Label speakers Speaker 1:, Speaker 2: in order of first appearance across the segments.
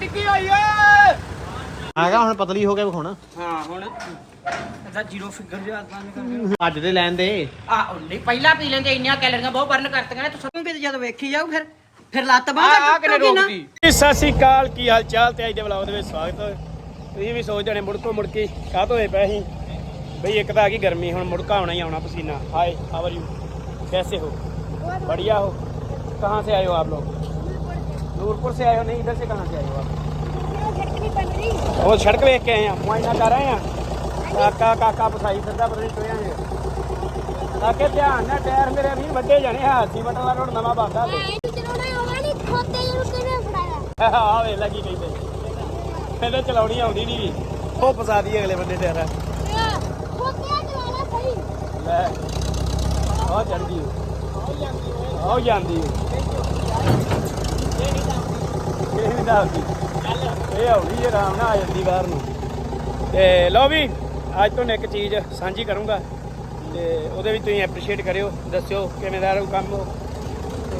Speaker 1: ਟਿੱਕੀ ਹੋਈ ਓਏ
Speaker 2: ਆਗਾ ਹੁਣ ਪਤਲੀ ਹੋ ਗਿਆ ਵਿਖਾਉਣਾ।
Speaker 1: ਹਾਂ ਹੁਣ। ਇਹਦਾ ਜ਼ੀਰੋ ਫਿਗਰ ਜਿਹਾ ਕੰਮ ਕਰਦੇ
Speaker 2: ਅੱਜ ਦੇ ਲੈਣ ਦੇ।
Speaker 1: ਆ ਨਹੀਂ ਪਹਿਲਾਂ ਪੀ ਲੈਂਦੇ ਇੰਨੀਆਂ ਕੈਲਰੀਆਂ ਬਹੁਤ ਬਰਨ ਕਰਤੀਆਂ ਨੇ ਤੂੰ ਵੀ ਜਦੋਂ ਵੇਖੀ ਜਾਊ ਫਿਰ। ਫਿਰ ਲੱਤ ਬਾਹ
Speaker 3: ਆ ਕਿਨੇ ਰੋਕਦੀ? ਸਤਿ ਸ਼੍ਰੀ ਅਕਾਲ ਕੀ ਹਾਲ ਚਾਲ ਤੇ ਅੱਜ ਦੇ ਵਲੌਗ ਦੇ ਵਿੱਚ ਸਵਾਗਤ ਹੈ। ਤੁਸੀਂ ਵੀ ਸੋਚ ਜਾਣੇ ਮੁੜਕੋ ਮੁੜਕੀ ਕਾਹ ਤੋਂ ਹੋਏ ਪਏ ਬਈ ਇੱਕ ਤਾਂ ਆ ਗਈ ਗਰਮੀ ਹੁਣ ਮੁੜਕਾ ਆਉਣਾ ਹੀ ਆਉਣਾ ਪਸੀਨਾ। ਹਾਏ ਹਾਵਰ ਯੂ ਕੈਸੇ ਹੋ? बढ़िया हो कहाँ से आए हो आप नूरपुर से आए हो नहीं इधर से कहाँ से आए हो आप वो सड़क देख के आए हैं मुआयना कर रहे हैं काका काका पसाई फिरदा पता नहीं टोया ਕਾਕੇ ਧਿਆਨ ਨਾਲ ਟਾਇਰ ਮੇਰੇ ਵੀ ਵੱਡੇ ਜਾਣੇ ਹਾਸੀ ਬਟਲਾ ਰੋਡ ਨਵਾਂ ਬੰਦਾ ਲੈ ਆ ਵੇ ਲੱਗੀ ਗਈ ਤੇ ਇਹਦੇ ਚਲਾਉਣੀ ਆਉਂਦੀ ਨਹੀਂ ਉਹ ਫਸਾ ਦੀ ਅਗਲੇ ਬੰਦੇ ਤੇ ਲੈ ਉਹ ਚੜਦੀ ਉਹ ਜਾਂਦੀ ਇਹ ਇਹ ਜੇ ਆਰਾਮ ਨਾਲ ਆ ਜਾਂਦੀ ਬਾਹਰ ਨੂੰ। ਤੇ ਲਓ ਵੀ ਅੱਜ ਤੋਂ ਇੱਕ ਚੀਜ਼ ਸਾਂਝੀ ਕਰੂੰਗਾ। ਤੇ ਉਹਦੇ ਵਿੱਚ ਤੁਸੀਂ ਐਪਰੀਸ਼ੀਏਟ ਕਰਿਓ ਦੱਸਿਓ ਕਿਵੇਂ ਦਾ ਰਹੂ ਕੰਮ। ਤੇ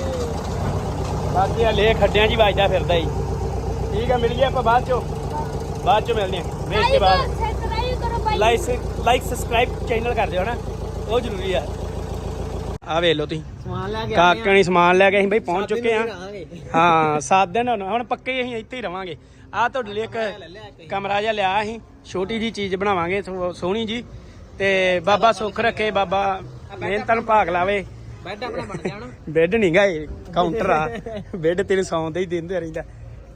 Speaker 3: ਬਾਕੀ ਆ ਲੇ ਖੱਡਿਆਂ 'ਚ ਹੀ ਵੱਜਦਾ ਫਿਰਦਾ ਹੀ ਠੀਕ ਆ ਮਿਲੀਏ ਆਪਾਂ ਬਾਅਦ ਚੋਂ। ਬਾਅਦ ਚੋਂ ਮਿਲਦੇ ਆ ਵੇਖ ਕੇ ਬਾਅਦ। ਲਾਈਕ ਲਾਈਕ ਸਬਸਕ੍ਰਾਈਬ ਚੈਨਲ ਕਰ ਦਿਓ ਨਾ ਉਹ ਜ਼ਰੂਰੀ ਆ। ਆ ਵੇਖ ਲਓ ਤੁਸੀਂ।
Speaker 2: ਸਮਾਨ ਲੈ ਕੇ
Speaker 3: ਕਾਕਣੀ ਸਮਾਨ ਲੈ ਕੇ ਅਸੀਂ ਬਈ ਪਹੁੰਚ ਚੁੱਕੇ ਆ ਹਾਂ ਸਾਤ ਦਿਨ ਹੁਣ ਹੁਣ ਪੱਕੇ ਹੀ ਅਸੀਂ ਇੱਥੇ ਹੀ ਰਵਾਂਗੇ। ਆ ਤੁਹਾਡੇ ਲਈ ਇੱਕ ਕਮਰਾ ਜਿਹਾ ਲਿਆ ਅਸੀਂ। ਛੋਟੀ ਜੀ ਚੀਜ਼ ਬਣਾਵਾਂਗੇ ਸੋ- ਸੋਹਣੀ ਜੀ। ਤੇ ਬਾਬਾ ਸੁੱਖ ਰੱਖੇ ਬਾਬਾ ਮਿਹਨਤਾਂ ਨੂੰ ਭਾਗ ਲਾਵੇ।
Speaker 1: ਬੈੱਡ ਆਪਣਾ ਬਣ ਗਿਆ ਨਾ
Speaker 3: ਬੈੱਡ ਨਹੀਂ ਗਾ ਇਹ ਕਾਊਂਟਰ ਆ। ਬੈੱਡ ਤੈਨੂੰ ਸੌਂਦੇ ਹੀ ਦਿੰਦੇ ਰਹਿੰਦਾ।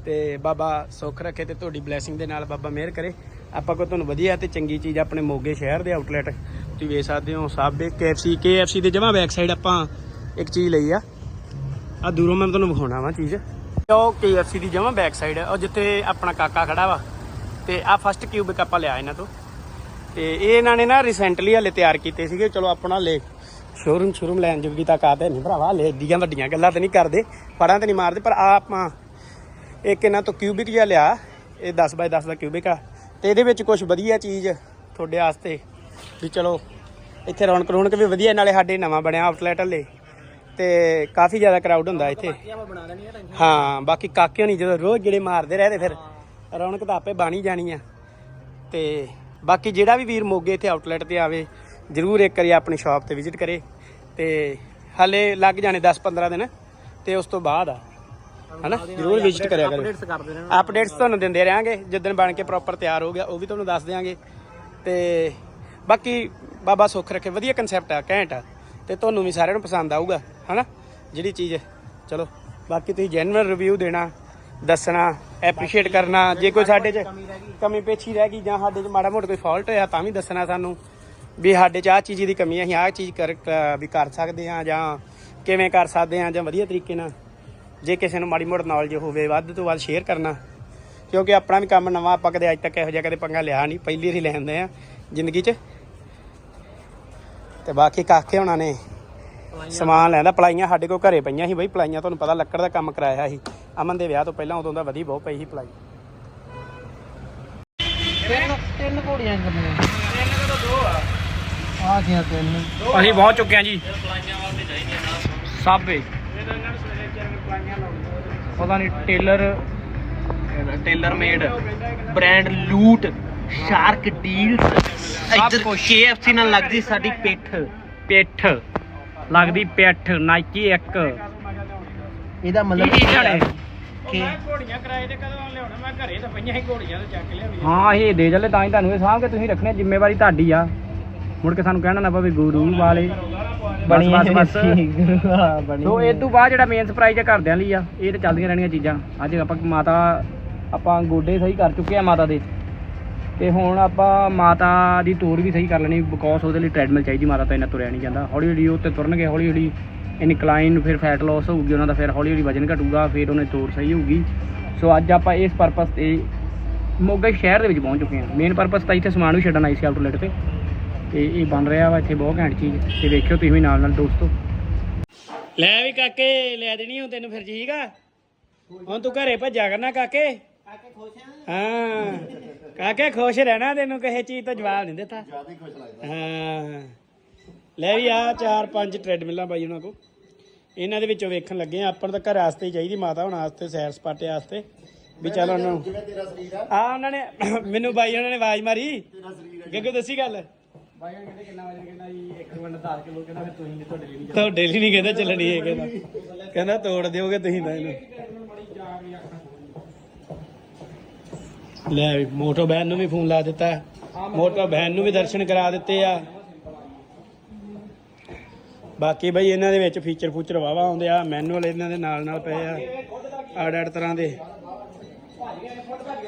Speaker 3: ਤੇ ਬਾਬਾ ਸੁੱਖ ਰੱਖੇ ਤੇ ਤੁਹਾਡੀ ਬਲੇਸਿੰਗ ਦੇ ਨਾਲ ਬਾਬਾ ਮਿਹਰ ਕਰੇ। ਆਪਾਂ ਕੋ ਤੁਹਾਨੂੰ ਵਧੀਆ ਤੇ ਚੰਗੀ ਚੀਜ਼ ਆਪਣੇ ਮੋਗੇ ਸ਼ਹਿਰ ਦੇ ਆਊਟਲੈਟ ਤੁਸੀਂ ਵੇਖ ਸਕਦੇ ਹੋ ਸਾਬੇ KFC KFC ਦੇ ਜਮਾ ਬੈਕ ਸਾਈਡ ਆਪਾਂ ਇੱਕ ਚੀਜ਼ ਲਈ ਆ। ਆ ਦੂਰੋਂ ਮੈਂ ਤੁਹਾਨੂੰ ਵਿਖਾਉਣਾ ਵਾ ਚੀਜ਼। ਉਹ KFC ਦੀ ਜਮਾ ਬੈਕ ਸਾਈਡ ਉਹ ਜਿੱਥੇ ਆਪਣਾ ਕਾਕਾ ਖੜਾ ਵਾ। ਤੇ ਆ ਫਸਟ ਕਿਊਬਿਕ ਆਪਾਂ ਲਿਆ ਇਹਨਾਂ ਤੋਂ। ਤੇ ਇਹ ਇਹਨਾਂ ਨੇ ਨਾ ਰੀਸੈਂਟਲੀ ਹਲੇ ਤਿਆਰ ਕੀਤੇ ਸੀਗੇ। ਚਲੋ ਆਪਣਾ ਲੈ ਸ਼ੋਰੂਮ ਸ਼ੋਰੂਮ ਲੈਣ ਜੋਗੀ ਤਾਂ ਕਾਤੇ ਨਹੀਂ ਭਰਾਵਾ। ਲੈ ਏਡੀਆਂ ਵੱਡੀਆਂ ਗੱਲਾਂ ਤਾਂ ਨਹੀਂ ਕਰਦੇ ਪੜਾਂ ਤੇ ਨਹੀਂ ਮਾਰਦੇ, ਪਰ ਆ ਆਪਾਂ ਇੱਕ ਇਹਨਾਂ ਤੋਂ ਕਿਊਬਿਕ ਜਿਹਾ ਲਿਆ। ਇਹ 10 ਬਾਈ 10 ਦਾ ਕਿਊਬਿਕ ਆ। ਤੇ ਇਹਦੇ ਵਿੱਚ ਕੁਝ ਵਧੀਆ ਚੀਜ਼ ਤੁਹਾਡੇ ਵਾਸਤੇ ਵੀ ਚਲੋ, ਇੱਥੇ ਰੌਣਕ ਰੌਣਕ ਵੀ ਵਧੀਆ, ਨਾਲੇ ਸਾਡੇ ਨਵਾਂ ਬਣਿਆ ਆਊਟਲੈਟ ਹਲੇ। ਤੇ ਕਾਫੀ ਜ਼ਿਆਦਾ ਕਰਾਊਡ ਹੁੰਦਾ ਇੱਥੇ। ਹਾਂ ਬਾਕੀ ਕਾਕੇ ਨਹੀਂ ਜਦੋਂ ਰੋਜ਼ ਜਿਹੜੇ ਮਾਰਦੇ ਰਹੇ ਤੇ ਫਿਰ ਰੌਣਕ ਤਾਂ ਆਪੇ ਬਾਣੀ ਜਾਣੀ ਆ। ਤੇ ਬਾਕੀ ਜਿਹੜਾ ਵੀ ਵੀਰ ਮੋਗੇ ਇੱਥੇ ਆਊਟਲੈਟ ਤੇ ਆਵੇ ਜਰੂਰ ਇੱਕ ਵਾਰੀ ਆਪਣੀ ਸ਼ਾਪ ਤੇ ਵਿਜ਼ਿਟ ਕਰੇ। ਤੇ ਹਲੇ ਲੱਗ ਜਾਣੇ 10-15 ਦਿਨ ਤੇ ਉਸ ਤੋਂ ਬਾਅਦ ਆ। ਹਨਾ? ਜਰੂਰ ਵਿਜ਼ਿਟ ਕਰਿਆ ਕਰੋ।
Speaker 1: ਅਪਡੇਟਸ
Speaker 3: ਤੁਹਾਨੂੰ ਦਿੰਦੇ ਰਹਾਂਗੇ ਜਿੱਦਣ ਬਣ ਕੇ ਪ੍ਰੋਪਰ ਤਿਆਰ ਹੋ ਗਿਆ ਉਹ ਵੀ ਤੁਹਾਨੂੰ ਦੱਸ ਦਿਆਂਗੇ। ਤੇ ਬਾਕੀ ਬਾਬਾ ਸੁੱਖ ਰੱਖੇ ਵਧੀਆ ਕਨਸੈਪਟ ਆ ਘੈਂਟ ਆ। ਤੇ ਤੁਹਾਨੂੰ ਵੀ ਸਾਰਿਆਂ ਨੂੰ ਪਸੰਦ ਆਊਗਾ। ਹਨਾ? ਜਿਹੜੀ ਚੀਜ਼ ਹੈ। ਚਲੋ, ਬਾਕੀ ਤੁਸੀਂ ਜੈਨੂਅਲ ਰਿਵਿਊ ਦੇਣਾ, ਦੱਸਣਾ ਐਪਰੀਸ਼ੀਏਟ ਕਰਨਾ, ਜੇ ਕੋਈ ਸਾਡੇ 'ਚ ਕਮੀ ਪੇਛੀ ਰਹਿ ਗਈ ਜਾਂ ਸਾਡੇ 'ਚ ਮਾੜਾ ਮੋਟਾ ਕੋਈ ਫਾਲਟ ਹੋਇਆ ਤਾਂ ਵੀ ਦੱਸਣਾ ਸਾਨੂੰ ਵੀ ਸਾਡੇ 'ਚ ਆਹ ਚੀਜ਼ ਦੀ ਕਮੀ ਹੈ, ਅਸੀਂ ਆਹ ਚੀਜ਼ ਕਰ ਵੀ ਕਰ ਸਕਦੇ ਹਾਂ ਜਾਂ ਕਿਵੇਂ ਕਰ ਸਕਦੇ ਹਾਂ ਜਾਂ ਵਧੀਆ ਤਰੀਕੇ ਨਾਲ। ਜੇ ਕਿਸੇ ਨੂੰ ਮਾੜੀ ਮੋਟੀ ਨੌਲੇਜ ਹੋਵੇ, ਵੱਧ ਤੋਂ ਵੱਧ ਸ਼ੇਅਰ ਕਰਨਾ। ਕਿਉਂਕਿ ਆਪਣਾ ਵੀ ਕੰਮ ਨਵਾਂ ਆਪਾਂ ਕਦੇ ਅੱਜ ਤੱਕ ਇਹੋ ਜਿਹਾ ਕਦੇ ਪੰਗਾ ਲਿਆ ਨਹੀਂ, ਪਹਿਲੀ ਵਾਰੀ ਲੈਂਦੇ ਆ ਜ਼ਿੰਦਗੀ 'ਚ। ਤੇ ਬਾਕੀ ਕਾਕੇ ਹੋਣਾ ਨੇ ਸਮਾਨ ਲੈਂਦਾ ਪਲਾਈਆਂ ਸਾਡੇ ਕੋਲ ਘਰੇ ਪਈਆਂ ਸੀ ਬਈ ਪਲਾਈਆਂ ਤੁਹਾਨੂੰ ਪਤਾ ਲੱਕੜ ਦਾ ਕੰਮ ਕਰਾਇਆ ਸੀ। ਅਮਨ ਦੇ ਵਿਆਹ ਤੋਂ ਪਹਿਲਾਂ ਉਦੋਂ ਦਾ ਵਧੀ ਬਹੁਤ ਪਈ ਸੀ ਪਲਾਈ।
Speaker 1: ਤਿੰਨ ਤਿੰਨ ਘੋੜੀਆਂ ਕਰਨੀਆਂ ਤਿੰਨ ਕਦੋਂ ਦੋ ਆ। ਆ ਗਿਆ ਤਿੰਨ।
Speaker 3: ਅਸੀਂ ਪਹੁੰਚ ਚੁੱਕੇ ਹਾਂ ਜੀ। ਸਾਬੇ ਪਤਾ ਨਹੀਂ tailor
Speaker 1: tailor made brand loot shark deals. ਇੱਧਰ KFC ਨਾਲ ਲੱਗਦੀ ਸਾਡੀ ਪਿੱਠ।
Speaker 3: ਪਿੱਠ। ਲੱਗਦੀ ਪਿੱਠ ਨਾਈਕੀ ਇੱਕ।
Speaker 1: ਇਹਦਾ
Speaker 3: ਕੀ ਕੀ ਜਾਣੇ
Speaker 1: ਕਿ
Speaker 3: ਘੋੜੀਆਂ ਕਿਰਾਏ ਤੇ ਕਦੋਂ ਲਿਆਉਣਾ? ਮੈਂ ਘਰੇ ਤਾਂ ਪਈਆਂ ਸੀ ਘੋੜੀਆਂ ਤੇ ਚੱਕ ਲਿਆਉਣੀਆਂ।
Speaker 2: ਹਾਂ ਇਹ ਦੇ ਚੱਲੇ ਤਾਂ ਹੀ ਤੁਹਾਨੂੰ ਇਹ ਸਾਂਭ ਕੇ ਤੁਸੀਂ ਰੱਖਣੇ ਜ਼ਿੰਮੇਵਾਰੀ ਤੁਹਾਡੀ ਆ। ਮੁੜ ਕੇ ਸਾਨੂੰ ਕਹਿਣਾ ਨਾ ਪਵੇ ਗੁਰੂ ਵਾਲੇ। ਬਸ ਬਸ ਬਸ। ਸੋ ਇਹ ਤੋਂ ਬਾਅਦ ਜਿਹੜਾ ਮੇਨ ਸਰਪ੍ਰਾਈਜ਼ ਹੈ ਘਰਦਿਆਂ ਲਈ ਆ ਇਹ ਤੇ ਚੱਲਦੀਆਂ ਰਹਿਣੀਆਂ ਚੀਜ਼ਾਂ। ਅੱਜ ਆਪਾਂ ਮਾਤਾ ਆਪਾਂ ਗੋਡੇ ਸਹੀ ਕਰ ਚੁੱਕੇ ਆ ਮਾਤਾ ਦੇ। ਤੇ ਹੁਣ ਆਪਾਂ ਮਾਤਾ ਦੀ ਟੂਰ ਵੀ ਸਹੀ ਕਰ ਲੈਣੀ ਬਿਕੋਜ਼ ਉਹਦੇ ਲਈ ਟ੍ਰੈਡਮਿਲ ਚਾਹੀਦੀ ਮਾਤਾ ਤਾਂ ਇੰਨਾ ਤੁਰਿਆ ਨਹੀਂ ਜਾਂਦਾ। ਹੌਲੀ ਹੌਲੀ ਉਹ ਤੇ ਤੁਰਨਗੇ ਹੌਲੀ ਹੌਲੀ ਇਨਕਲਾਈਨ ਫਿਰ ਫੈਟ ਲਾਸ ਹੋਊਗੀ ਉਹਨਾਂ ਦਾ ਫਿਰ ਹੌਲੀ ਹੌਲੀ ਵਜਨ ਘਟੂਗਾ ਫਿਰ ਉਹਨੇ ਟੂਰ ਸਹੀ ਹੋਊਗੀ। ਸੋ ਅੱਜ ਆਪਾਂ ਇਸ ਪਰਪਸ ਤੇ ਮੋਗਾ ਸ਼ਹਿਰ ਦੇ ਵਿੱਚ ਪਹੁੰਚ ਚੁੱਕੇ ਹਾਂ। ਮੇਨ ਪਰਪਸ ਤਾਂ ਇੱਥੇ ਸਮਾਨ ਵੀ ਛੱਡਣ ਆਈ ਸੀ ਆਊਟਲੈਟ ਤੇ। ਤੇ ਇਹ ਬਣ ਰਿਹਾ ਵਾ ਇੱਥੇ ਬਹੁਤ ਘੈਂਟ ਚੀਜ਼। ਤੇ ਵੇਖਿਓ ਤੁਸੀਂ ਵੀ ਨਾਲ ਨਾਲ ਦੋਸਤੋ।
Speaker 3: ਲੈ ਵੀ ਕਾਕੇ ਲੈ ਦੇਣੀ ਹੁਣ ਤੈਨੂੰ ਫਿਰ ਠੀਕ ਆ? ਹੁਣ ਤੂੰ ਘਰੇ ਭੱਜਿਆ ਕਰਨਾ ਕਾਕੇ? ਹਾਂ। ਕਾਕੇ ਖੁਸ਼ ਰਹਿਣਾ ਤੈਨੂੰ ਕਿਸੇ ਚੀਜ਼ ਤੋਂ ਜਵਾਬ ਨਹੀਂ ਦਿੱਤਾ। ਜ਼ਿਆਦਾ ਖੁਸ਼ ਲੱਗਦਾ। ਹਾਂ। ਲੈ ਵੀ ਆ ਚਾਰ ਪੰਜ ਟ੍ਰੈਡਮਿਲਾਂ ਬਾਈ ਉਹਨਾਂ ਕੋ ਇਹਨਾਂ ਦੇ ਵਿੱਚੋਂ ਵੇਖਣ ਲੱਗੇ ਆ ਆਪਾਂ ਨੂੰ ਤਾਂ ਘਰ ਵਾਸਤੇ ਹੀ ਚਾਹੀਦੀ ਮਾਤਾ ਹੁਣ ਵਾਸਤੇ ਸੈਰ ਸਪਾਟੇ ਵਾਸਤੇ ਵੀ ਚੱਲ ਉਹਨਾਂ ਨੂੰ ਆ। ਉਹਨਾਂ ਨੇ ਮੈਨੂੰ ਬਾਈ ਉਹਨਾਂ ਨੇ ਆਵਾਜ਼ ਮਾਰੀ। ਗੱਗੂ ਦੱਸੀ ਗੱਲ। ਬਾਈ ਉਹਨਾਂ ਕਹਿੰਦੇ ਕਿੰਨਾ ਵਜਨ ਕਹਿੰਦਾ ਜੀ 1 ਮਿੰਟ 10 ਕਿਲੋ ਕਹਿੰਦਾ ਫਿਰ ਤੁਸੀਂ ਤੁਹਾਡੇ ਲਈ ਨਹੀਂ ਤੁਹਾਡੇ ਲਈ ਨਹੀਂ ਕਹਿੰਦਾ ਚੱਲਣੀ ਹੈ ਕਹਿੰਦਾ ਕਹਿੰਦਾ ਤੋੜ ਦਿਓਗੇ ਤੁਸੀਂ ਤਾਂ ਇਹਨੂੰ। ਲੈ ਮੋਟੋ ਬਹਿਨ ਨੂੰ ਵੀ ਫੋਨ ਲਾ ਦਿੱਤਾ। ਮੋਟੋ ਬਹਿਨ ਨੂੰ ਵੀ ਦਰਸ਼ਨ ਕਰਾ ਦਿੱਤੇ ਆ। ਬਾਕੀ ਬਈ ਇਹਨਾਂ ਦੇ ਵਿੱਚ ਫੀਚਰ ਫੂਚਰ ਵਾਵਾ ਆਉਂਦੇ ਆ ਮੈਨੂਅਲ ਇਹਨਾਂ ਦੇ ਨਾਲ ਨਾਲ ਪਏ ਆ ਆੜ ਆੜ ਤਰ੍ਹਾਂ ਦੇ।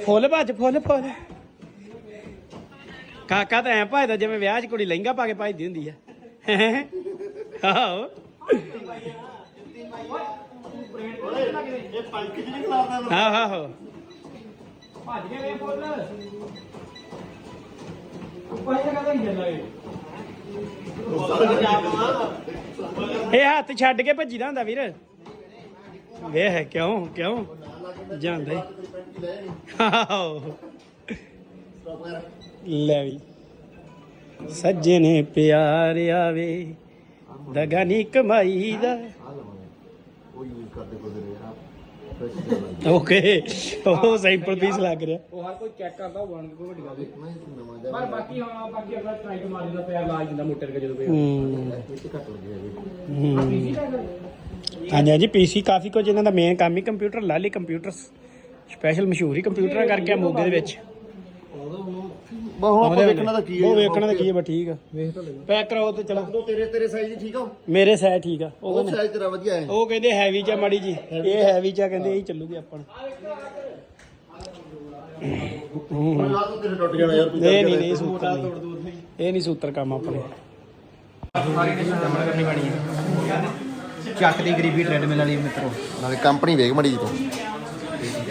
Speaker 3: ਫੁੱਲ ਭੱਜ ਫੁੱਲ ਫੁੱਲ। ਕਾਕਾ ਤਾਂ ਐ ਭਜਦਾ ਜਿਵੇਂ ਵਿਆਹ 'ਚ ਕੁੜੀ ਲਹਿੰਗਾ ਪਾ ਕੇ ਭਜਦੀ ਹੁੰਦੀ ਆ। ਆਹੋ ਆਹੋ। ਭੱਜ ਕੇ ਵੇ ਫੁੱਲ ਉੱਪਰ ਜਗ੍ਹਾ ਤੇ ਨਹੀਂ ਚੱਲਾਂਗੇ ਇਹ। ਹੱਥ ਛੱਡ ਕੇ ਭੱਜੀਦਾ ਹੁੰਦਾ ਵੀਰ। ਵੇਖ ਕਿਉਂ ਕਿਉਂ? ਜਾਂਦਾ। ਆਹੋ। ਲੈ ਵੀ। ਸੱਜਣੇ ਪਿਆਰ ਆਵੇ ਦਗਾ ਨੀ ਕਮਾਈ ਦਾ ਓਕੇ ਉਹ ਸੈਂਪਲ ਪੀਸ ਲੱਗ ਰਿਹਾ। ਉਹ ਹਰ ਕੋਈ ਚੈੱਕ ਕਰਦਾ ਉਹ ਬਣ ਕੋਈ ਵੱਡੀ ਗੱਲ ਨਹੀਂ ਪਰ ਬਾਕੀ ਹਾਂ ਬਾਕੀ ਅਗਲਾ ਟਰਾਈ ਮਾਰੀ ਦਾ ਪਿਆ ਲਾਜ ਦਿੰਦਾ ਮੋਟਰ ਕੇ ਜਦੋਂ ਪਿਆ ਹਾਂਜੀ ਹਾਂਜੀ ਪੀਸੀ ਕਾਫੀ ਕੁਝ ਇਹਨਾਂ ਦਾ ਮੇਨ ਕੰਮ ਹੀ ਕੰਪਿਊਟਰ ਲਾਲੀ ਕੰਪਿਊਟਰ ਸਪੈਸ਼ਲ ਮਸ਼ਹੂਰ ਕੰਪਿਊਟਰਾਂ ਕਰਕੇ ਆ ਮੋਗੇ ਦੇ ਵਿੱਚ।
Speaker 4: ਬਹੁਤ ਹੁਣ ਆਪਾਂ ਵੇਖਣਾ ਤਾਂ ਕੀ ਹੈ
Speaker 3: ਉਹ ਵੇਖਣਾ ਤਾਂ ਕੀ ਹੈ ਬਸ ਠੀਕ ਆ। ਪੈਕ ਕਰਾਓ ਤੇ ਚਲੋ।
Speaker 4: ਉਹ ਤੇਰੇ ਤੇਰੇ ਸਾਈਜ਼ ਦੀ ਠੀਕ ਆ
Speaker 3: ਮੇਰੇ ਸਾਈਜ਼ ਠੀਕ ਆ ਉਹ
Speaker 4: ਉਹ ਸਾਈਜ਼ ਤੇਰਾ ਵਧੀਆ ਹੈ।
Speaker 3: ਉਹ ਕਹਿੰਦੇ ਹੈਵੀ ਚ ਆ ਮਾੜੀ ਜੀ ਇਹ ਹੈਵੀ ਚ ਆ ਕਹਿੰਦੇ ਇਹ ਚੱਲੂਗੀ ਆਪਾਂ ਨੂੰ।
Speaker 4: ਹੁਣ ਆਹ ਤਾਂ ਤੇਰੇ ਟੁੱਟ ਜਾਣਾ ਯਾਰ ਤੂੰ
Speaker 3: ਨਹੀਂ ਨਹੀਂ ਨਹੀਂ ਸੂਤਰ ਨਹੀਂ। ਇਹ ਨਹੀਂ ਸੂਤਰ ਕੰਮ ਆਪਣੇ।
Speaker 1: ਚੱਕ ਦੀ ਗਰੀਬੀ ਟ੍ਰੈਡਮਿਲ ਵਾਲੀ ਮਿੱਤਰੋ।
Speaker 4: ਨਾਲੇ ਕੰਪਨੀ ਵੇਖ ਮੜੀ ਜੀ ਤੂੰ।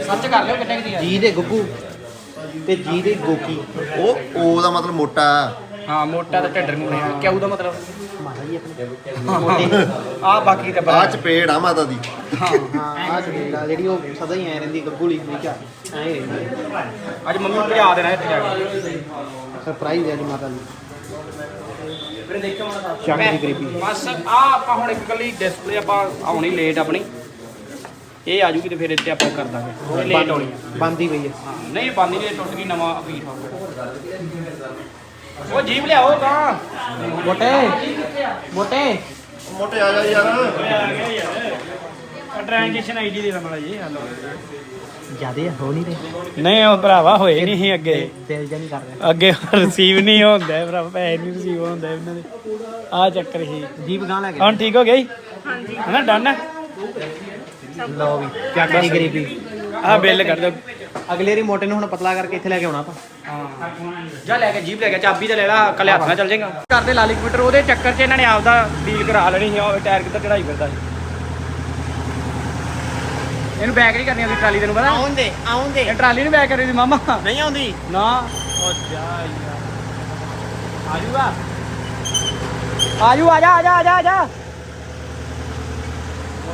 Speaker 2: ਸੱਚ ਕਰ ਲਿਓ ਕਿੰਨੇ ਦੀ
Speaker 1: ਜੀ ਦੇ ਗੁੱਗੂ। ਤੇ ਜੀ ਦੇ ਗੋਕੀ।
Speaker 4: ਉਹ ਉਹ ਦਾ ਮਤਲਬ ਮੋਟਾ।
Speaker 2: ਹਾਂ ਮੋਟਾ ਤੇ ਢੱਡਰ ਨੂੰ ਬਣਿਆ ਕਿਉਂ ਦਾ ਮਤਲਬ? ਆ ਬਾਕੀ ਤਾਂ
Speaker 4: ਆ ਚਪੇੜ ਆ ਮਾਤਾ ਦੀ।
Speaker 1: ਹਾਂ। ਆ ਜਿਹੜੀ ਉਹ ਸਦਾ ਹੀ ਐ ਰਹਿੰਦੀ ਗੱਗੂ ਲਈ ਨਹੀਂ ਕਿਆ ਐ ਰਹਿੰਦੀ।
Speaker 2: ਅੱਜ ਮੰਮੀ ਨੂੰ ਭਜਾ ਦੇਣਾ ਇੱਥੇ ਜਾ ਕੇ।
Speaker 1: ਸਰਪ੍ਰਾਈਜ਼ ਹੈ ਜੀ ਮਾਤਾ ਦੀ ਚੱਕ ਦੀ ਗਰੀਬੀ।
Speaker 2: ਬਸ ਆ ਆਪਾਂ ਹੁਣ ਇੱਕ ਕੱਲੀ ਡਿਸਪਲੇ ਆਪਾਂ ਆਉਣੀ ਲੇਟ ਆਪਣੀ। ਇਹ ਆ ਜੂਗੀ ਤੇ ਫਿਰ ਇੱਥੇ ਆਪਾਂ ਕਰ ਦਾਂਗੇ। ਇਹ ਲੇਟ ਆਉਣੀ ਆ।
Speaker 1: ਬੰਦੀ ਪਈ ਹੈ
Speaker 2: ਹਾਂ, ਨਹੀਂ ਬੰਦੀ ਨਹੀਂ ਟੁੱਟ ਗਈ ਨਵਾਂ ਅਪੀਟ ਉਹ ਜੀਪ ਲਿਆਓ ਤਾਂ।
Speaker 1: ਮੋਟੇ ਮੋਟੇ।
Speaker 4: ਮੋਟੇ ਆ ਜਾ ਯਾਰ।
Speaker 3: ਟ੍ਰਾਂਜੈਕਸ਼ਨ ਆਈਡੀ ਦੇ ਦਮਲਾ ਜੀ ਹਲੋ
Speaker 1: ਜਿਆਦੇ ਹੋ ਨਹੀਂ ਰਹੇ।
Speaker 3: ਨਹੀਂ ਉਹ ਭਰਾਵਾ ਹੋਏ ਨਹੀਂ ਸੀ ਅੱਗੇ।
Speaker 1: ਦਿਲ ਜਾਂ ਨਹੀਂ ਕਰ ਰਿਹਾ।
Speaker 3: ਅੱਗੇ ਰਿਸੀਵ ਨਹੀਂ ਹੁੰਦਾ ਭਰਾ ਪੈਸੇ ਨਹੀਂ ਰਿਸੀਵ ਹੁੰਦਾ ਇਹਨਾਂ ਦੇ। ਆ ਚੱਕਰ ਸੀ।
Speaker 1: ਜੀਪ ਗਾਂ ਲੈ
Speaker 3: ਹੁਣ ਠੀਕ ਹੋ ਗਿਆ ਜੀ ਹਾਂਜੀ। ਹਨਾ ਡਨ?
Speaker 1: ਲਓ ਵੀ ਦੀ ਗਰੀਬੀ
Speaker 3: ਆ ਬਿੱਲ ਕਰ ਦਿਓ।
Speaker 1: ਅਗਲੇ ਰੀ ਮੋਟੇ ਨੂੰ ਹੁਣ ਪਤਲਾ ਕਰਕੇ ਇੱਥੇ ਲੈ ਕੇ ਆਉਣਾ ਆਪਾਂ।
Speaker 2: ਜਾ ਲੈ ਕੇ ਜੀਪ ਲੈ ਕੇ ਚਾਬੀ ਤੇ ਲੈ ਲਾ ਕੱਲੇ ਹੱਥ ਨਾਲ ਚੱਲ ਜਾਏਗਾ। ਕਰਦੇ ਲਾਲੀ ਕੰਪਿਊਟਰ ਉਹਦੇ ਚੱਕਰ 'ਚ ਇਹਨਾਂ ਨੇ ਆਪਦਾ ਡੀਲ ਕਰਾ ਲੈਣੀ ਸੀ ਉਹ ਟਾਇਰ ਕਿੱਧਰ ਚੜਾਈ ਫਿਰਦਾ ਸੀ। ਇਹਨੂੰ ਬੈਕ ਨਹੀਂ ਕਰਨੀ ਉਹਦੀ ਟਰਾਲੀ ਤੈਨੂੰ ਪਤਾ?
Speaker 1: ਆਉਂਦੇ ਆਉਂਦੇ।
Speaker 2: ਇਹ ਟਰਾਲੀ ਨੂੰ ਬੈਕ ਕਰੀ ਦੀ ਮਾਮਾ।
Speaker 1: ਨਹੀਂ ਆਉਂਦੀ।
Speaker 2: ਨਾ। ਉਹ ਜਾ ਯਾਰ। ਆਜੂਗਾ। ਆਜੂ ਆ ਜਾ ਆ ਜਾ ਆ ਜਾ।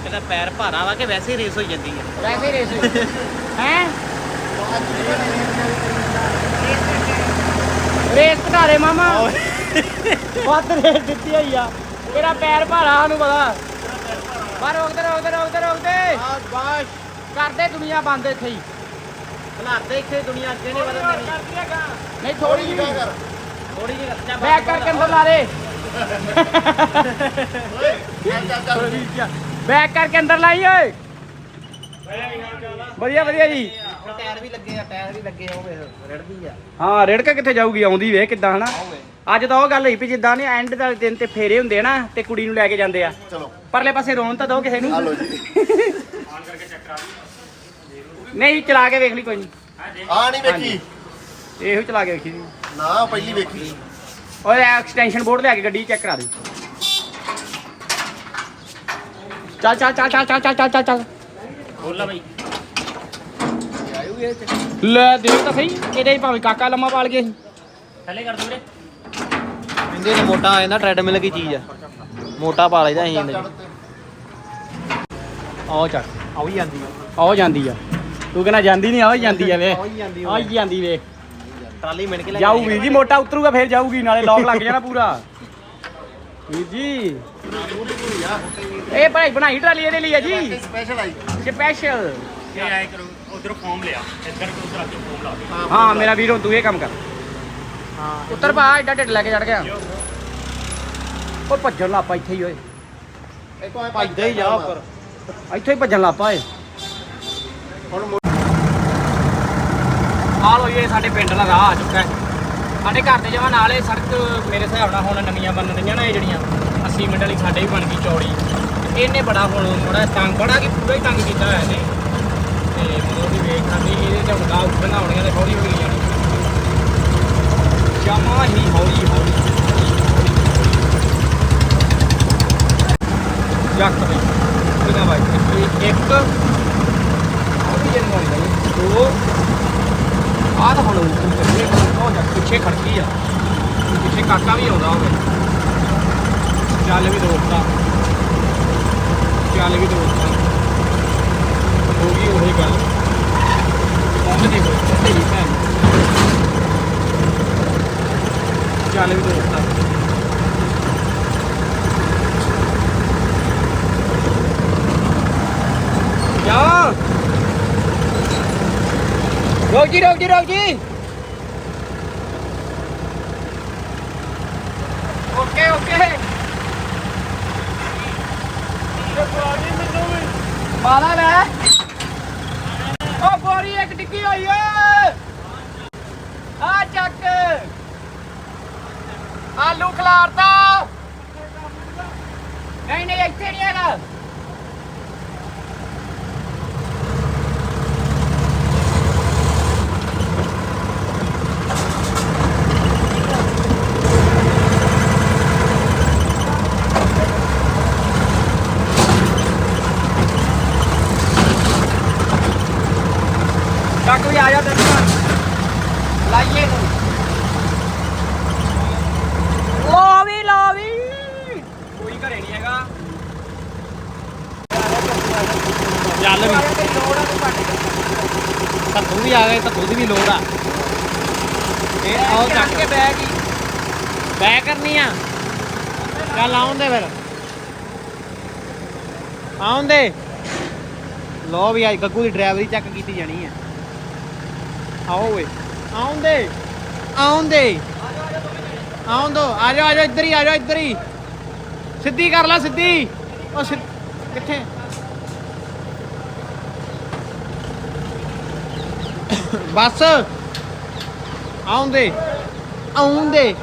Speaker 2: ਆ ਜਾ
Speaker 1: ਮੋਟੇ ਦਾ ਪੈਰ ਭਾਰਾ ਵਾ ਕਿ ਵੈਸੇ ਹੀ ਰੇਸ ਹੋਈ ਜਾਂਦੀ ਹੈ
Speaker 2: ਵੈਸੇ ਰੇਸ ਹੈ? ਰੇਸ ਘਟਾ ਦੇ ਮਾਮਾ। ਵੱਧ ਰੇਸ ਦਿੱਤੀ ਹੋਈ ਆ। ਤੇਰਾ ਪੈਰ ਭਾਰਾ ਨੂੰ ਪਤਾ। ਪਰ ਰੋਕਦੇ ਰੋਕਦੇ ਰੋਕਦੇ ਰੋਕਦੇ।
Speaker 1: ਬਾਸ਼
Speaker 2: ਕਰਦੇ ਦੁਨੀਆ ਬੰਦ ਇੱਥੇ ਹੀ।
Speaker 1: ਹਾਲਾਤ ਇੱਥੇ ਦੁਨੀਆ ਅੱਗੇ ਨਹੀਂ ਵਧਦੀ
Speaker 2: ਨਹੀਂ ਥੋੜੀ ਜਿਹੀ।
Speaker 1: ਥੋੜੀ ਜਿਹੀ ਰੱਖਿਆ
Speaker 2: ਬੈਕ ਕਰਕੇ ਅੰਦਰ ਲਾ ਦੇ। ਬੈਕ ਕਰਕੇ ਅੰਦਰ ਲਾਈ ਓਏ। ਵਧੀਆ ਵਧੀਆ ਜੀ।
Speaker 1: ਟਾਇਰ ਵੀ ਲੱਗੇ ਆ ਟਾਇਰ ਵੀ ਲੱਗੇ ਵੇਖ ਰੜਦੀ ਆ।
Speaker 2: ਹਾਂ ਰੇੜਕਾ ਕਿੱਥੇ ਜਾਊਗੀ ਆਉਂਦੀ ਵੇ ਕਿੱਦਾਂ ਹਨਾ? ਅੱਜ ਤਾਂ ਉਹ ਗੱਲ ਹੋਈ ਵੀ ਜਿੱਦਾਂ ਨੇ ਐਂਡ ਦਾ ਦਿਨ ਤੇ ਫੇਰੇ ਹੁੰਦੇ ਆ ਨਾ ਤੇ ਕੁੜੀ ਨੂੰ ਲੈ ਕੇ ਜਾਂਦੇ ਆ।
Speaker 4: ਚਲੋ।
Speaker 2: ਪਰਲੇ ਪਾਸੇ ਰੋਣ ਤਾਂ ਦੋ ਕਿਸੇ ਨੂੰ।
Speaker 4: ਲੋ ਜੀ।
Speaker 2: ਨਹੀਂ ਚਲਾ ਕੇ ਵੇਖ ਲਈ ਕੋਈ ਨਹੀਂ
Speaker 4: ਆ ਨਹੀਂ ਵੇਖੀ।
Speaker 2: ਇਹੋ ਚਲਾ ਕੇ ਵੇਖੀ
Speaker 4: ਨਾ ਪਹਿਲੀ ਵੇਖੀ।
Speaker 2: ਓਏ ਐਕਸਟੈਂਸ਼ਨ ਬੋਰਡ ਲਿਆ ਕੇ ਗੱਡੀ ਚੈੱਕ ਕਰਾ ਦੇ। ਚੱਲ ਚੱਲ ਚੱਲ ਚੱਲ ਚੱਲ ਚੱਲ ਚੱਲ ਚੱਲ
Speaker 1: ਬੋਲਾ ਬਾਈ।
Speaker 2: ਲੈ ਦੇਖ ਤਾਂ ਸਹੀ ਇਹਦੇ ਹੀ ਭਾਵੇਂ ਕਾਕਾ ਲੰਮਾ ਪਾਲ ਗਏ। ਸੀ
Speaker 1: ਥੱਲੇ ਕਰ ਦੋ ਵੀਰੇ ਕਹਿੰਦੇ ਨੇ ਮੋਟਾ ਆ ਜਾਂਦਾ ਟ੍ਰੈਡਮਿਲ ਕੀ ਚੀਜ਼ ਆ। ਮੋਟਾ ਪਾ ਲੈਦਾ ਅਸੀਂ ਇਹਦੇ
Speaker 2: ਆਓ ਚੱਲ।
Speaker 1: ਆ ਵੀ ਜਾਂਦੀ ਆ।
Speaker 2: ਆਓ ਜਾਂਦੀ ਆ। ਤੂੰ ਕਹਿੰਦਾ ਜਾਂਦੀ ਨਹੀਂ ਆਓ ਜਾਂਦੀ ਆ ਵੇ।
Speaker 1: ਆਓ ਹੀ ਜਾਂਦੀ
Speaker 2: ਆਓ ਹੀ ਜਾਂਦੀ ਵੇ।
Speaker 1: ਟਰਾਲੀ ਮਿਣ ਕੇ ਲੈ
Speaker 2: ਜਾਊ ਵੀਰ ਜੀ ਮੋਟਾ ਉਤਰੂਗਾ ਫੇਰ ਜਾਊਗੀ ਨਾਲੇ ਲੋਕ ਲੱਗ ਜਾਣਾ ਪੂਰਾ। ਵੀਰ ਜੀ। ਇਹ ਭਾਈ ਬਣਾਈ ਟਰਾਲੀ ਇਹਦੇ ਲਈ ਆ ਜੀ।
Speaker 4: ਸਪੈਸ਼ਲ ਆਈ
Speaker 2: ਸਪੈਸ਼ਲ
Speaker 1: ਆਇਆ ਕਰੋ ਉਧਰ ਫਾਰਮ ਲਿਆ। ਇੱਧਰ ਉਧਰ ਆ ਕੇ ਫਾਰਮ ਲਾ ਦੇ
Speaker 2: ਹਾਂ ਮੇਰਾ ਵੀਰ ਹੁਣ ਤੂੰ ਇਹ ਕੰਮ ਕਰ।
Speaker 1: ਹਾਂ।
Speaker 2: ਉੱਤਰ ਪਾ ਐਡਾ ਢਿੱਡ ਲੈ ਕੇ ਚੜ ਗਿਆ। ਉਹ ਭੱਜਣ ਲੱਪਾ ਇੱਥੇ ਹੀ ਓਏ।
Speaker 1: ਭੱਜਦਾ ਹੀ ਜਾ ਉੱਪਰ।
Speaker 2: ਇੱਥੇ ਹੀ ਭੱਜਣ ਲੱਪਾ ਏ
Speaker 4: ਹੁਣ
Speaker 2: ਆ ਲੋ ਇਹ ਸਾਡੇ ਪਿੰਡ ਦਾ ਰਾਹ ਆ ਚੁੱਕਾ ਹੈ। ਸਾਡੇ ਘਰ ਦੇ ਜਮਾ ਨਾਲ ਇਹ ਸੜਕ ਮੇਰੇ ਹਿਸਾਬ ਨਾਲ ਹੁਣ ਨਵੀਆਂ ਬਣ ਰਹੀਆਂ ਨਾ ਇਹ ਜਿਹੜੀਆਂ 80 ਮਿੰਟ ਵਾਲੀ ਸਾਡੇ ਵੀ ਬਣ ਗਈ ਚੌੜੀ। ਇਹਨੇ ਬੜਾ ਹੁਣ ਬੜਾ ਤੰਗ, ਬੜਾ ਕਿ ਪੂਰਾ ਹੀ ਤੰਗ ਕੀਤਾ ਹੋਇਆ ਇਹਨੇ। ਤੇ ਮਨੋਂ ਦੀ ਵੇਖ ਖਾਂਦੀ ਇਹਦੇ ਤੇ ਹੁੰਦਾ ਉੱਪਰ ਆਉਣੀਆਂ ਤੇ ਹੌਲੀ ਹੌਲੀ ਜਾਣੀ। ਜਮਾ ਹੀ ਹੌਲੀ ਹੌਲੀ ਜੱਕ ਬਈ ਕਿੰਨਾ ਬਾਈ, ਇੱਕ ਹੌਲੀ ਜਨ ਵਾਲੀ ਦੋ ਆਹ ਤਾਂ ਹੁਣ ਚੱਲੇ ਉਹ ਜਾ ਪਿੱਛੇ ਖੜਕੀ ਆ। ਪਿੱਛੇ ਕਾਕਾ ਵੀ ਆਉਂਦਾ ਹੋਵੇ। ਚੱਲ ਵੀ ਦੋਸਤਾ ਚੱਲ ਵੀ ਦੋਸਤਾ ਹੋ ਗਈ ਉਹੀ ਗੱਲ ਪਹੁੰਚਦੀ ਹੋਈ ਤੇਰੀ ਭੈਣ ਚੱਲ ਵੀ ਦੋਸਤਾ ਜਾ ਰੋਕ ਜੀ ਰੋਕ ਜੀ ਓਕੇ ਓਕੇ ਮਾਲਾ ਲੈ ਓ ਬੋਰੀ ਇੱਕ ਟਿੱਕੀ ਹੋਈ ਓਏ ਆ ਚੱਕ ਆਲੂ ਖਲਾਰਤਾ ਨਹੀਂ ਨਹੀਂ ਇੱਥੇ ਨਹੀਂ ਹੈਗਾ ਚੱਕ ਵੀ ਆ ਜਾ ਤੈਨੂੰ ਲਾਈਏ ਨੂੰ ਲੋ ਵੀ ਲੋ ਵੀ ਕੋਈ ਘਰੇ ਨਹੀਂ ਹੈਗਾ।
Speaker 1: ਚੱਲ ਵੀ। ਧੱਤੂ ਵੀ ਆ ਗਏ ਧੱਤੂ ਦੀ ਵੀ ਲੋੜ ਆ। ਇਹ ਆਓ ਚੱਕ।
Speaker 2: ਕੇ ਬੈਗ ਹੀ
Speaker 1: ਬੈ ਕਰਨੀ ਆ। ਚੱਲ ਆਉਣ ਦੇ ਫਿਰ। ਆਉਣ ਦੇ। ਲੋ ਵੀ ਅੱਜ ਗੱਗੂ ਦੀ ਡਰਾਈਵਰੀ ਚੈੱਕ ਕੀਤੀ ਜਾਣੀ ਆ। ਆਓ ਓਏ। ਆਉਣ ਦੇ। ਆਉਣ ਦੇ। ਆਉਣ ਦੋ। ਆ ਜਾਓ ਆ ਜਾਓ ਇੱਧਰ ਹੀ ਆ ਜਾਓ ਇੱਧਰ ਹੀ। ਸਿੱਧੀ ਕਰ ਲੈ, ਸਿੱਧੀ। ਉਹ ਸਿ- ਕਿੱਥੇ? ਬਸ। ਆਉਣ ਦੇ ਆਉਂਦੇ।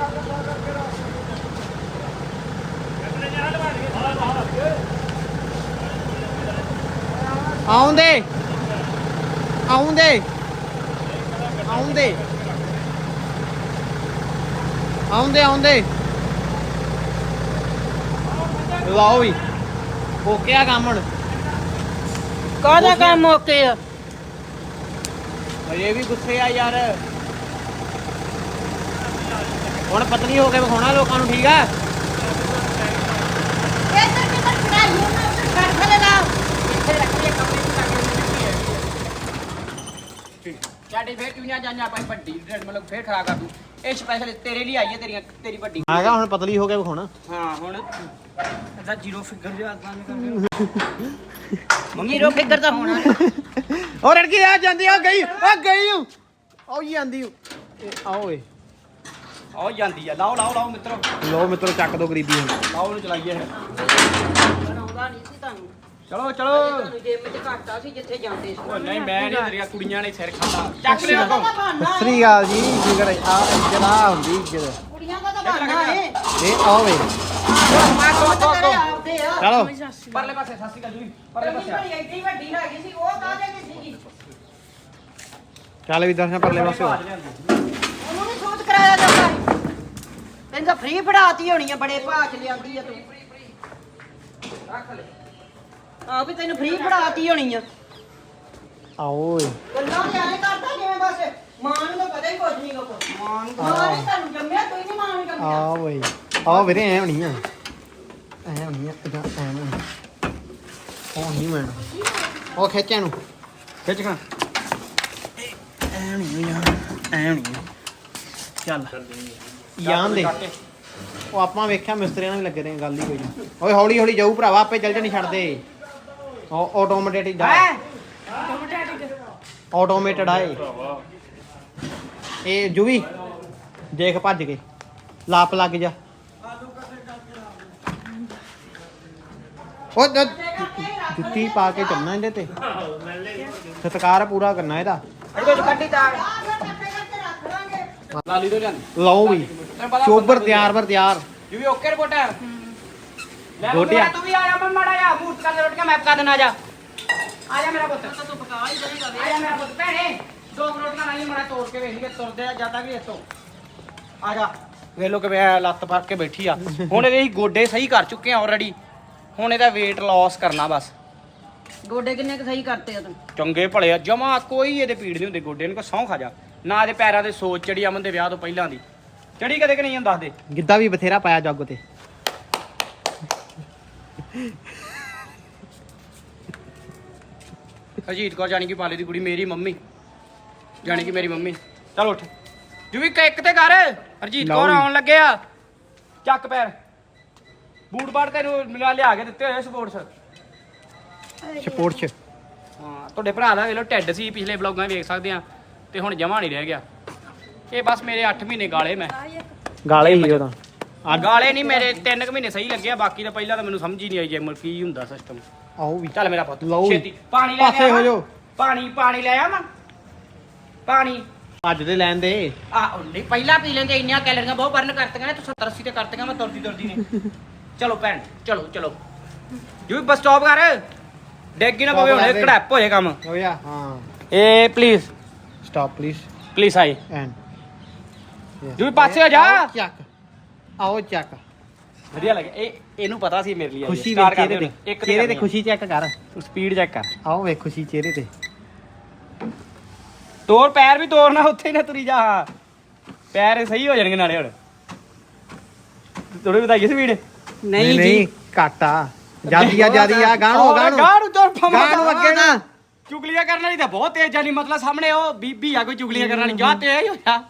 Speaker 1: ਆਉਂਦੇ। ਆਉਂਦੇ। ਆਉਂਦੇ ਆਉਂਦੇ। ਲਾਓ ਵੀ। ਹੋ ਗਿਆ ਕੰਮ ਹੁਣ।
Speaker 2: ਕਾਹਦਾ ਕੰਮ ਓਕੇ ਆ?
Speaker 1: ਇਹ ਵੀ ਗੁੱਸੇ ਆ ਯਾਰ। ਹੁਣ ਪਤਲੀ ਹੋ ਕੇ ਵਿਖਾਉਣਾ ਲੋਕਾਂ ਨੂੰ ਠੀਕ ਆ?
Speaker 5: ਨੂੰ
Speaker 2: ਸਾਡੇ ਫੇਰ ਕਿਉਂ ਜਾਂਦੇ ਆਪਾਂ ਵੱਡੀ ਡਰੈਸ ਮਤਲਬ ਫੇਰ ਖੜਾ ਕਰ ਦੂੰ। ਇਹ ਸਪੈਸ਼ਲ ਤੇਰੇ ਲਈ ਆਈ ਹੈ ਤੇਰੀਆਂ ਤੇਰੀ ਵੱਡੀ।
Speaker 1: ਆਗਾ ਹੁਣ ਪਤਲੀ ਹੋ ਕੇ ਵਿਖਾਉਣਾ।
Speaker 2: ਹਾਂ ਹੁਣ। ਇਹਦਾ ਜ਼ੀਰੋ ਫਿਗਰ ਜਿਹਾ ਨਹੀਂ ਕਰਦੇ ਮੰਮੀ ਰੋ ਫਿਗਰ ਤਾਂ ਹੋਣਾ
Speaker 1: ਔਰ ਰੜਕੀ ਆ ਜਾਂਦੀ ਆ ਗਈ ਆ ਗਈ ਓ ਆਓ ਜਾਂਦੀ ਓ ਆਓ ਏ।
Speaker 2: ਆਓ ਜਾਂਦੀ ਆ ਲਾਓ ਲਾਓ ਲਾਓ ਮਿੱਤਰੋ।
Speaker 1: ਲੋ ਮਿੱਤਰੋ ਚੱਕ ਦੋ ਗਰੀਬੀ ਹੁਣ।
Speaker 2: ਲਾਓ ਉਹਨੂੰ ਚਲਾਈਏ।
Speaker 5: ਬਣਾਉਂਦਾ ਨਹੀਂ ਸੀ ਤੁਹਾਨੂੰ।
Speaker 2: ਚਲੋ ਚਲੋ।
Speaker 5: ਤੁਹਾਨੂੰ ਜਿਮ ਚ ਘਾਟਾ ਸੀ ਜਿੱਥੇ ਜਾਂਦੇ ਸੀ।
Speaker 2: ਉਹ ਨਹੀਂ ਮੈਂ ਨਹੀਂ ਤੇਰੀਆਂ ਕੁੜੀਆਂ ਨੇ ਸਿਰ ਖਾਦਾ। ਚੱਕ ਲਿਆ
Speaker 5: ਦਾ ਤਾਂ। ਬਹਾਨਾ ਹੈ
Speaker 1: ਸ੍ਰੀ ਅਕਾਲ ਜੀ ਜਿਗਰ ਆ ਜਲਾ ਹੁੰਦੀ ਇੱਜ਼ਤ
Speaker 5: ਕੁੜੀਆਂ ਦਾ ਤਾਂ ਬਹਾਨਾ ਆਪਦੇ ਆ।
Speaker 1: ਚਲੋ।
Speaker 2: ਪਰਲੇ ਪਾਸੇ ਸਾਸੀ ਕਾ ਜੂਈ ਪਰਲੇ
Speaker 5: ਤੇਰੀ
Speaker 2: ਪਾਸੇ
Speaker 5: ਬੜੀ ਐਡੀ ਵੱਡੀ ਹੈਗੀ ਸੀ ਉਹ ਕਾਹਦੇ ਦੀ ਸੀਗੀ?
Speaker 1: ਚੱਲ ਵੀ ਦਰਸ਼ਨ ਪਰਲੇ ਪਾਸੇ ਹੋ।
Speaker 5: ਉਹਨੂੰ ਨਹੀਂ ਸੋਚ ਕਰਾਇਆ ਜਾਂਦਾ ਤੈਨੂੰ ਤਾਂ ਫ੍ਰੀ ਫੜਾਤੀ ਹੋਣੀ ਆ ਬੜੇ ਭਾਅ ਚ ਲਿਆਂਦੀ ਆ ਤੂੰ।
Speaker 2: ਰੱਖ ਲੈ।
Speaker 5: ਆ ਵੀ ਤੈਨੂੰ ਫ੍ਰੀ ਫੜਾਤੀ ਹੋਣੀ ਆ।
Speaker 1: ਆਓ ਓਏ।
Speaker 5: ਗੱਲਾਂ ਤੇ ਐਂ ਕਰਦਾ ਜਿਵੇਂ ਬਸ। ਮਾਂ ਨੂੰ ਤਾਂ ਪਤਾ ਹੀ ਕੁਝ ਨਹੀਂ ਕੋ
Speaker 2: ਮਾਂ ਨੂੰ
Speaker 5: ਮਾਂ ਨੇ ਤੁਹਾਨੂੰ ਜੰਮਿਆ ਤੂੰ ਨਹੀਂ ਮਾਂ ਨੂੰ ਜੰਮਿਆ।
Speaker 1: ਆ ਓਏ। ਆ ਵੀਰੇ ਐ ਹੋਣੀ ਆ। ਐ ਹੋਣੀ ਆ ਇਦਾਂ ਐ ਹੋਣੀ ਉਹ ਨਹੀਂ ਮੈਂ ਉਹ ਖਿੱਚਿਆ ਨੂੰ
Speaker 2: ਖਿੱਚ ਖਾ।
Speaker 1: ਐ ਨਹੀਂ ਯਾਰ। ਐ ਨਹੀਂ ਚੱਲ। ਯਾਨ ਦੇ। ਉਹ ਆਪਾਂ ਵੇਖਿਆ ਮਿਸਤਰੀਆਂ ਨਾਲ ਵੀ ਲੱਗੇ ਰਹੇ ਆ, ਗੱਲ ਹੀ ਕੋਈ ਨਹੀਂ ਓਏ ਹੌਲੀ ਹੌਲੀ ਜਾਊ ਭਰਾਵਾ ਆਪੇ ਚੱਲ ਜਣੀ ਛੱਡ ਦੇ ਉਹ ਆਟੋਮੈਟਿਕ ਆਟੋਮੇਟਡ ਆ ਇਹ। ਇਹ ਜੁਵੀ ਦੇਖ ਭੱਜ ਕੇ। ਲਾਪ ਲੱਗ ਜਾ। ਉਹ ਜੁੱਤੀ ਪਾ ਕੇ ਚੱਲਣਾ ਇਹਦੇ ਤੇ। ਸਤਕਾਰ ਪੂਰਾ ਕਰਨਾ ਇਹਦਾ।
Speaker 2: ਲਾਲੀ ਤੋਂ। ਲਿਆਂਦੀ
Speaker 1: ਲਓ ਵੀ। ਚੋਬਰ ਤਿਆਰ ਬਰ ਤਿਆਰ।
Speaker 2: ਜੀ ਵੀ ਓਕੇ ਰਿਪੋਰਟ ਹੈ। ਲੈ
Speaker 1: ਗੋਟਿਆ।
Speaker 2: ਗੋਟਿਆ ਤੂੰ ਵੀ ਆ ਜਾ ਮੈਂ ਮਾੜਾ ਜਾ ਮੂਰਤ ਕਰ ਰੋਟੀਆਂ ਮੈਂ ਪਕਾ ਦੇਣਾ ਆ ਜਾ। ਆ ਜਾ ਮੇਰਾ ਪੁੱਤ। ਤੂੰ ਪਕਾ ਹੀ ਦੇਗਾ ਆ ਜਾ ਮੇਰਾ ਪੁੱਤ ਭੈਣੇ। ਦੋ ਕੁ ਰੋਟੀਆਂ ਨਾਲ ਹੀ ਮਾੜਾ ਤੋੜ ਕੇ ਵੇਖ ਤੁਰਦੇ ਆ ਜ਼ਿਆਦਾ ਵੀ ਇਤੋਂ ਆ ਜਾ ਵੇਖ ਲੋ ਕਿਵੇਂ ਐਂ ਲੱਤ ਫੜ ਕੇ ਬੈਠੀ ਆ। ਹੁਣ ਇਹਦੇ ਅਸੀਂ ਗੋਡੇ ਸਹੀ ਕਰ ਚੁੱਕੇ ਆ ਆਲਰੇਡੀ ਹੁਣ ਇਹਦਾ weight loss ਕਰਨਾ ਬਸ।
Speaker 5: ਗੋਡੇ ਕਿੰਨੇ ਕੁ ਸਹੀ ਕਰਤੇ ਆ ਤੂੰ?
Speaker 2: ਚੰਗੇ ਭਲੇ ਆ ਜਮਾ ਕੋਈ ਇਹਦੇ ਪੀੜ ਨਹੀਂ ਹੁੰਦੀ ਗੋਡੇ ਨੂੰ ਕੋ ਸੌਂ ਖਾ ਜਾ। ਨਾ ਇਹਦੇ ਪੈਰਾਂ ਤੇ ਸੋਚ ਚੜੀ ਅਮਨ ਦੇ ਵਿਆਹ ਤੋਂ ਪਹਿਲਾਂ ਦੀ। ਚੜੀ ਕਦੇ ਕਿ ਨਹੀਂ ਹੁੰਦਾ ਦੱਸ ਦੇ
Speaker 1: ਗਿੱਧਾ ਵੀ ਬਥੇਰਾ ਪਾਇਆ ਜੱਗ ਤੇ
Speaker 2: ਅਜੀਤ ਕੌਰ ਜਾਣੀ ਕਿ ਪਾਲੇ ਦੀ ਕੁੜੀ ਮੇਰੀ ਮੰਮੀ। ਜਾਣੀ ਕਿ ਮੇਰੀ ਮੰਮੀ। ਚਲ ਉੱਠ। ਜੁਵੀ ਇੱਕ ਤੇ ਕਰ। ਹਰਜੀਤ ਕੌਰ। ਆਉਣ ਲੱਗਿਆ ਚੱਕ ਪੈਰ। ਬੂਟ ਬਾੜ ਤੈਨੂੰ ਮਿਲਾ ਲਿਆ ਕੇ ਦਿੱਤੇ ਹੋਏ ਸਪੋਰਟਸ।
Speaker 1: ਸਪੋਰਟ ਚ।
Speaker 2: ਹਾਂ ਤੁਹਾਡੇ ਭਰਾ ਦਾ ਵੇਖ ਲਓ ਟੈਡ ਸੀ ਪਿਛਲੇ ਵਲੌਗਾਂ ਵੇਖ ਸਕਦੇ ਆ। ਤੇ ਹੁਣ ਜਮਾ ਨਹੀਂ ਰਹਿ ਗਿਆ। ਇਹ ਬਸ ਮੇਰੇ 8 ਮਹੀਨੇ ਗਾਲੇ ਮੈਂ।
Speaker 1: ਗਾਲੇ ਹੀ ਉਹਦਾ
Speaker 2: ਗਾਲੇ ਨਹੀਂ ਮੇਰੇ 3 ਕੁ ਮਹੀਨੇ ਸਹੀ ਲੱਗਿਆ ਬਾਕੀ ਤਾਂ ਪਹਿਲਾਂ ਤਾਂ ਮੈਨੂੰ ਸਮਝ ਹੀ ਨਹੀਂ ਆਈ ਜਿਮ ਕੀ ਹੁੰਦਾ ਸਿਸਟਮ
Speaker 1: ਆਓ ਵੀ।
Speaker 2: ਚੱਲ ਮੇਰਾ ਪੁੱਤ
Speaker 1: ਲਓ।
Speaker 2: ਛੇਤੀ। ਪਾਣੀ ਲੈ
Speaker 1: ਪਾਸੇ ਹੋ? ਜਾਓ।
Speaker 2: ਪਾਣੀ ਪਾਣੀ ਲੈ ਆਵਾਂ। ਪਾਣੀ।
Speaker 1: ਅੱਜ ਦੇ ਲੈਣ ਦੇ।
Speaker 2: ਆ ਨਹੀਂ ਪਹਿਲਾਂ ਪੀ ਲੈਂਦੇ ਇੰਨੀਆਂ ਕੈਲਰੀਆਂ ਬਹੁਤ ਬਰਨ ਕਰਤੀਆਂ ਨੇ ਤੂੰ 70 80 ਤੇ ਕਰਤੀਆਂ ਮੈਂ ਤੁਰਦੀ ਤੁਰਦੀ ਨੇ। ਚਲੋ ਭੈਣ ਚਲੋ ਚਲੋ। ਜੂ ਬਸ ਸਟਾਪ ਕਰ। ਡੈਗੀ ਨਾ ਪਵੇ ਹੁਣੇ। ਕੜੈਪ ਹੋ ਜਾਏ ਕੰਮ।
Speaker 1: ਹੋ ਜਾ ਹਾਂ।
Speaker 2: ਏ ਪਲੀਜ਼
Speaker 1: ਸਟਾਪ ਪਲੀਜ਼
Speaker 2: ਪਲੀਜ਼ ਆਏ।
Speaker 1: ਐਂਡ
Speaker 2: ਜੂ ਪਾਸੇ ਹੋ ਜਾ।
Speaker 1: ਚੱਕ। ਆਓ ਚੱਕ
Speaker 2: ਵਧੀਆ ਲੱਗਿਆ। ਇਹ ਇਹਨੂੰ ਪਤਾ ਸੀ ਮੇਰੇ ਲਈ।
Speaker 1: ਖੁਸ਼ੀ
Speaker 2: ਕਰ
Speaker 1: ਚਿਹਰੇ ਤੇ
Speaker 2: ਇੱਕ
Speaker 1: ਚਿਹਰੇ ਤੇ। ਖੁਸ਼ੀ ਚੈੱਕ ਕਰ।
Speaker 2: ਤੂੰ ਸਪੀਡ ਚੈੱਕ ਕਰ।
Speaker 1: ਆਓ ਵੇਖ ਖੁਸ਼ੀ ਚਿਹਰੇ ਤੇ।
Speaker 2: ਤੋਰ ਪੈਰ ਵੀ ਤੋਰਨਾ ਉੱਥੇ ਹੀ ਨਾ ਤੁਰੀ ਜਾ। ਪੈਰ ਸਹੀ ਹੋ ਜਾਣਗੇ ਨਾਲੇ ਹੁਣ। ਥੋੜੀ ਵਧਾਈਏ ਸਪੀਡ
Speaker 1: ਨਹੀਂ ਘੱਟ ਆ। ਜਿਆਦੀ ਆ ਜਿਆਦੀ ਆ ਗਾਣੋ ਗਾਣੋ।
Speaker 2: ਗਾਣੂ ਤੋਰ ਫਮਾ
Speaker 1: ਗਾਣੋ ਅੱਗੇ ਨਾ।
Speaker 2: ਚੁਗਲੀਆਂ ਕਰਨ ਵਾਲੀ ਤਾਂ ਬਹੁਤ ਤੇਜ਼ ਜਾਨੀ ਮਤਲਬ ਸਾਹਮਣੇ ਉਹ ਬੀਬੀ ਆ ਕੋਈ ਚੁਗਲੀਆਂ ਕਰਨ ਵਾਲੀ। ਜਾ ਤੇਜ਼ ਹੋ ਜਾ।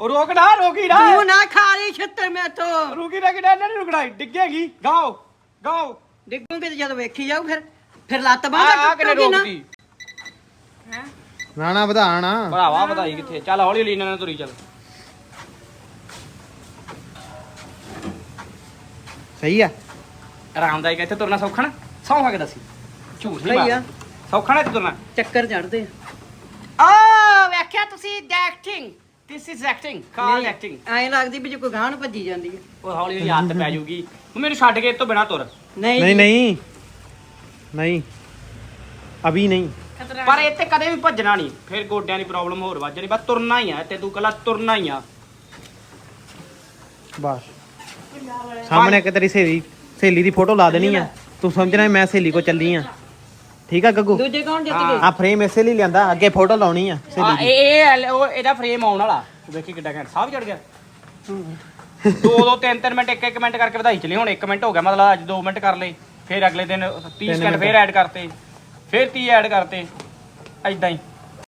Speaker 2: ਉਹ ਰੋਕ ਨਾ ਰੋਕੀ ਨਾ
Speaker 5: ਤੂੰ ਨਾ ਖਾ ਲਈ ਛਿੱਤਰ ਮੈਥੋਂ
Speaker 2: ਰੁਕੀ ਨਾ ਕਿਡਾ ਨਹੀਂ ਰੁਕਣਾ ਡਿੱਗੇਗੀ। ਗਾਓ ਗਾਓ।
Speaker 5: ਡਿੱਗੂਗੇ ਤੇ ਜਦੋਂ ਵੇਖੀ ਜਾਊ ਫਿਰ ਫਿਰ ਲੱਤ ਬਾਂਹ
Speaker 2: ਆ ਕਿਨੇ
Speaker 5: ਟੁੱਟੂਗੀ ਨਾ।
Speaker 2: ਰੋਕਦੀ?
Speaker 1: ਰਾਣਾ ਵਧਾਣਾ
Speaker 2: ਭਰਾਵਾ ਵਧਾਈ ਕਿੱਥੇ ਚੱਲ ਹੌਲੀ ਹੌਲੀ ਇਹਨਾਂ ਨਾਲ ਤੁਰੀ ਚੱਲ।
Speaker 1: ਸਹੀ ਆ।
Speaker 2: ਆਰਾਮਦਾਇਕ ਇੱਥੇ ਤੁਰਨਾ ਸੌਖਾ ਨਾ। ਸੌਂ ਖਾ ਕੇ ਦੱਸੀ। ਝੂਠ ਨਹੀਂ
Speaker 5: ਸਹੀ ਆ।
Speaker 2: ਮਾਰ ਸੌਖਾ ਨਾ ਇੱਥੇ ਤੁਰਨਾ।
Speaker 5: ਚੱਕਰ ਚੜਦੇ
Speaker 2: ਆ। ਵੇਖਿਆ ਤੁਸੀਂ acting this is acting call acting
Speaker 5: ਐਂ ਲੱਗਦੀ ਵੀ ਜੇ ਕੋਈ ਗਾਣ ਭੱਜੀ ਜਾਂਦੀ ਹੈ।
Speaker 2: ਉਹ ਹੌਲੀ ਹੌਲੀ ਆਦਤ ਪੈ ਜਾਊਗੀ। ਤੂੰ ਮੈਨੂੰ ਛੱਡ ਕੇ ਇਹ ਤੋਂ ਬਿਨਾ ਤੁਰ।
Speaker 5: ਨਹੀਂ।
Speaker 1: ਨਹੀਂ ਨਹੀਂ। ਨਹੀਂ। ਅਭੀ ਨਹੀਂ।
Speaker 2: ਪਰ ਇੱਥੇ ਕਦੇ ਵੀ ਭੱਜਣਾ ਨਹੀਂ। ਫਿਰ ਗੋਡਿਆਂ ਦੀ ਪ੍ਰੋਬਲਮ ਹੋਰ ਵੱਜ ਜਾਣੀ। ਬਸ ਤੁਰਨਾ ਹੀ ਆ। ਤੇ ਤੂੰ ਕੱਲਾ ਤੁਰਨਾ ਹੀ ਆ।
Speaker 1: ਬਸ। ਸਾਹਮਣੇ ਇੱਕ ਤੇਰੀ ਸਹੇਲੀ ਸਹੇਲੀ ਦੀ ਫੋਟੋ ਲਾ ਦੇਣੀ ਆ। ਤੂੰ ਸਮਝਣਾ ਮੈਂ ਸਹੇਲੀ ਕੋ ਚੱਲੀ ਆ। ਠੀਕ ਆ ਗੱਗੂ?
Speaker 5: ਦੂਜੇ ਕੌਣ ਜਿੱਤ। ਗਏ?
Speaker 1: ਆ ਫਰੇਮ ਇਸੇ ਲਈ ਲਿਆਂਦਾ ਅੱਗੇ ਫੋਟੋ ਲਾਉਣੀ ਆ
Speaker 2: ਆ,
Speaker 1: ਦੀ
Speaker 2: ਇਹ ਇਹ ਹਲੇ ਉਹ ਇਹਦਾ ਫਰੇਮ ਆਉਣ ਵਾਲਾ। ਤੂੰ ਵੇਖੀ ਕਿੱਡਾ ਘੰਟ ਸਾਹ ਵੀ ਚੜ ਗਿਆ। ਦੋ ਦੋ ਤਿੰਨ ਤਿੰਨ ਮਿੰਟ ਇੱਕ ਇੱਕ ਮਿੰਟ ਕਰਕੇ ਵਧਾਈ ਚਲੀ। ਹੁਣ 1 ਮਿੰਟ ਹੋ ਗਿਆ ਮਤਲਬ ਅੱਜ 2 ਮਿੰਟ ਕਰ ਲਏ। ਫਿਰ ਅਗਲੇ ਦਿਨ 30 ਸਕਿੰਟ। ਫਿਰ ਐਡ ਕਰਤੇ। ਫਿਰ 30 ਐਡ ਕਰਤੇ। ਐਦਾਂ ਹੀ।